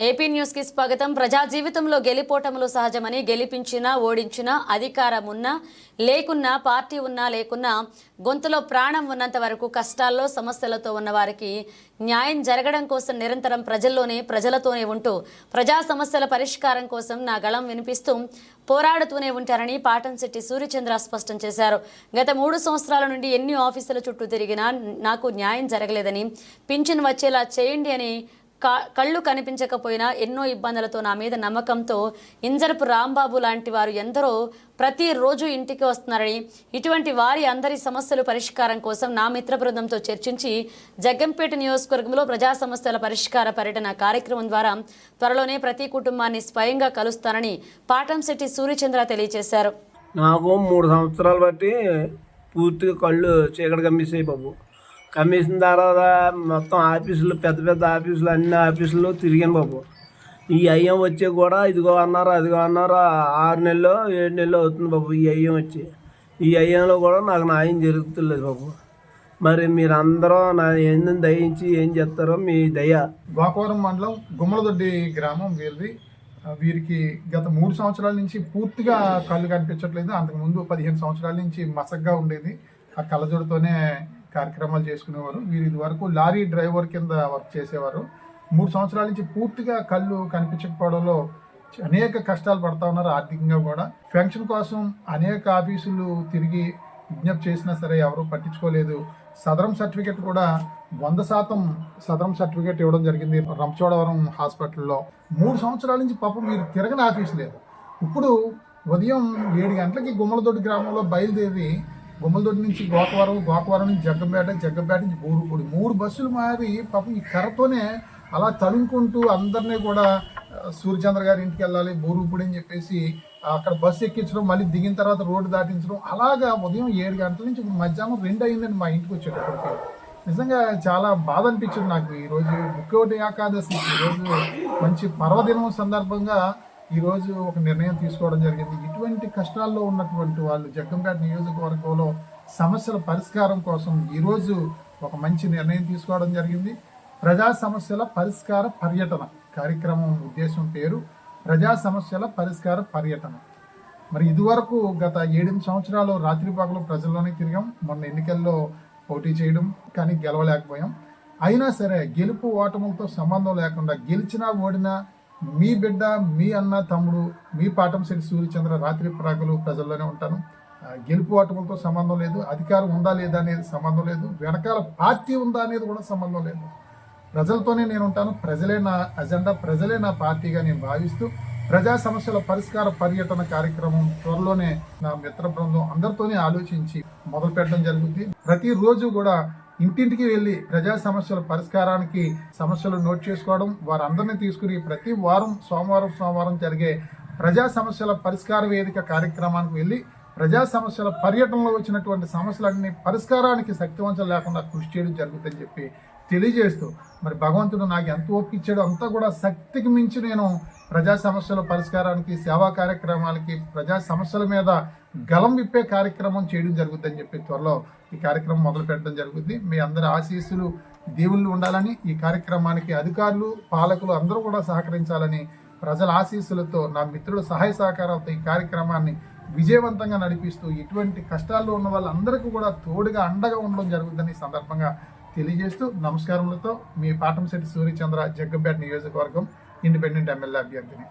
AP న్యూస్కి స్వాగతం. ప్రజా జీవితంలో గెలిపోటములు సహజమని గెలిపించినా ఓడించినా అధికారం ఉన్నా లేకున్నా పార్టీ ఉన్నా లేకున్నా గొంతులో ప్రాణం ఉన్నంత వరకు కష్టాల్లో సమస్యలతో ఉన్న వారికి న్యాయం జరగడం కోసం నిరంతరం ప్రజల్లోనే ప్రజలతోనే ఉంటూ ప్రజా సమస్యల పరిష్కారం కోసం నా గళం వినిపిస్తూ పోరాడుతూనే ఉంటారని పాటంశెట్టి సూర్యచంద్ర స్పష్టం చేశారు. గత మూడు సంవత్సరాల నుండి ఎన్ని ఆఫీసుల చుట్టూ తిరిగినా నాకు న్యాయం జరగలేదని పింఛన్ వచ్చేలా చేయండి అని కళ్ళు కనిపించకపోయినా ఎన్నో ఇబ్బందులతో నా మీద నమ్మకంతో ఇంజరపు రాంబాబు లాంటి వారు ఎందరో ప్రతిరోజు ఇంటికి వస్తున్నారని ఇటువంటి వారి అందరి సమస్యలు పరిష్కారం కోసం నా మిత్ర బృందంతో చర్చించి జగ్గంపేట నియోజకవర్గంలో ప్రజా సమస్యల పరిష్కార పర్యటన కార్యక్రమం ద్వారా త్వరలోనే ప్రతి కుటుంబాన్ని స్వయంగా కలుస్తానని పాటంశెట్టి సూర్యచంద్ర తెలియజేశారు. నాకు మూడు సంవత్సరాలు బట్టి పూర్తిగా కళ్ళు చీకటి కమ్మేసాయి బాబు కమిషన్ తర్వాత మొత్తం ఆఫీసులు పెద్ద పెద్ద ఆఫీసులు అన్ని ఆఫీసులు తిరిగాను బాబు. ఈ అయ్యం వచ్చి కూడా ఇదిగో అన్నారు అదిగో అన్నారు ఆరు నెలలు ఏడు నెలలు అవుతుంది బాబు ఈ అయ్యం వచ్చి. ఈ అయ్యంలో కూడా నాకు న్యాయం జరుగుతులేదు బాబు. మరి మీరందరూ నా ఏందని దయించి ఏం చేస్తారో మీ దయ. గోకవరం మండలం గుమ్మలదొడ్డి గ్రామం వీరిది. వీరికి గత మూడు సంవత్సరాల నుంచి పూర్తిగా కళ్ళు కనిపించట్లేదు. అంతకుముందు పదిహేను సంవత్సరాల నుంచి మసగ్గా ఉండేది. ఆ కళ్ళజోడుతోనే కార్యక్రమాలు చేసుకునేవారు. వీరు ఇది వరకు లారీ డ్రైవర్ కింద వర్క్ చేసేవారు. మూడు సంవత్సరాల నుంచి పూర్తిగా కళ్ళు కనిపించకపోవడంలో అనేక కష్టాలు పడతా ఉన్నారు ఆర్థికంగా కూడా. పెన్షన్ కోసం అనేక ఆఫీసులు తిరిగి విజ్ఞప్తి చేసినా సరే ఎవరూ పట్టించుకోలేదు. సదరం సర్టిఫికెట్ కూడా వంద శాతం సదరం సర్టిఫికెట్ ఇవ్వడం జరిగింది రంపచోడవరం హాస్పిటల్లో. మూడు సంవత్సరాల నుంచి పాపం మీరు తిరగని ఆఫీస్ లేదు. ఇప్పుడు ఉదయం ఏడు గంటలకి గుమ్మలదొడ్డి గ్రామంలో బయలుదేరి గుమ్మలదొడ్డి నుంచి గోకవరం గోకవరం నుంచి జగ్గంపేట జగ్గంపేట నుంచి బూరుపూడి. మూడు బస్సులు మారి పాపం ఈ కర్రతోనే అలా తడుముకుంటూ అందరినీ కూడా సూర్యచంద్ర గారి ఇంటికి వెళ్ళాలి బూరుపూడి అని చెప్పేసి అక్కడ బస్సు ఎక్కించడం మళ్ళీ దిగిన తర్వాత రోడ్డు దాటించడం అలాగా ఉదయం ఏడు గంటల నుంచి మధ్యాహ్నం రెండు అయిందండి మా ఇంటికి వచ్చేటప్పటికి. నిజంగా చాలా బాధ అనిపించింది నాకు. ఈరోజు ముఖ్యోటి ఏకాదశి ఈరోజు మంచి పర్వదినం సందర్భంగా ఈరోజు ఒక నిర్ణయం తీసుకోవడం జరిగింది. ఇటువంటి కష్టాల్లో ఉన్నటువంటి వాళ్ళు జగ్గంపేట నియోజకవర్గంలో సమస్యల పరిష్కారం కోసం ఈరోజు ఒక మంచి నిర్ణయం తీసుకోవడం జరిగింది. ప్రజా సమస్యల పరిష్కార పర్యటన కార్యక్రమం ఉద్దేశం పేరు ప్రజా సమస్యల పరిష్కార పర్యటన. మరి ఇదివరకు గత ఏడెనిమిది సంవత్సరాలు రాత్రి పగలు ప్రజల్లోనే తిరిగాం. మొన్న ఎన్నికల్లో పోటీ చేయడం కానీ గెలవలేకపోయాం. అయినా సరే గెలుపు ఓటములతో సంబంధం లేకుండా గెలిచినా ఓడినా మీ బిడ్డ మీ అన్న తమ్ముడు మీ పాటంశెట్టి సూర్యచంద్ర రాత్రి పగలు ప్రజల్లోనే ఉంటాను. గెలుపు ఓటములతో సంబంధం లేదు అధికారం ఉందా లేదా అనేది సంబంధం లేదు వెనకాల పార్టీ ఉందా అనేది కూడా సంబంధం లేదు. ప్రజలతోనే నేను ఉంటాను ప్రజలే నా అజెండా ప్రజలే నా పార్టీగా నేను భావిస్తూ ప్రజా సమస్యల పరిష్కార పర్యటన కార్యక్రమం త్వరలోనే నా మిత్ర బృందం అందరితోనే ఆలోచించి మొదలు పెట్టడం జరుగుతుంది ప్రతిరోజు కూడా ఇంటింటికి వెళ్ళి ప్రజా సమస్యల పరిష్కారానికి సమస్యలు నోట్ చేసుకోవడం వారందరినీ తీసుకుని ప్రతి వారం సోమవారం సోమవారం జరిగే ప్రజా సమస్యల పరిష్కార వేదిక కార్యక్రమానికి వెళ్ళి ప్రజా సమస్యల పర్యటనలో వచ్చినటువంటి సమస్యలన్నీ పరిష్కారానికి శక్తివంచం లేకుండా కృషి చేయడం జరుగుతుందని చెప్పి తెలియజేస్తూ మరి భగవంతుడు నాకు ఎంత ఓపిక ఇచ్చాడో అంతా కూడా శక్తికి మించి నేను ప్రజా సమస్యల పరిష్కారానికి సేవా కార్యక్రమాలకి ప్రజా సమస్యల మీద గలం విప్పే కార్యక్రమం చేయడం జరుగుతుందని చెప్పి త్వరలో ఈ కార్యక్రమం మొదలు పెట్టడం జరుగుతుంది. మీ అందరి ఆశీస్సులు దేవుళ్ళు ఉండాలని ఈ కార్యక్రమానికి అధికారులు పాలకులు అందరూ కూడా సహకరించాలని ప్రజల ఆశీస్సులతో నా మిత్రుల సహాయ సహకారాలతో ఈ కార్యక్రమాన్ని విజయవంతంగా నడిపిస్తూ ఇటువంటి కష్టాల్లో ఉన్న వాళ్ళందరికీ కూడా తోడుగా అండగా ఉండడం జరుగుతుందని ఈ సందర్భంగా తెలియజేస్తూ నమస్కారములతో మీ పాటంశెట్టి సూర్యచంద్ర జగ్గంపేట నియోజకవర్గం ఇండిపెండెంట్ ఎమ్మెల్యే అభ్యర్థిని.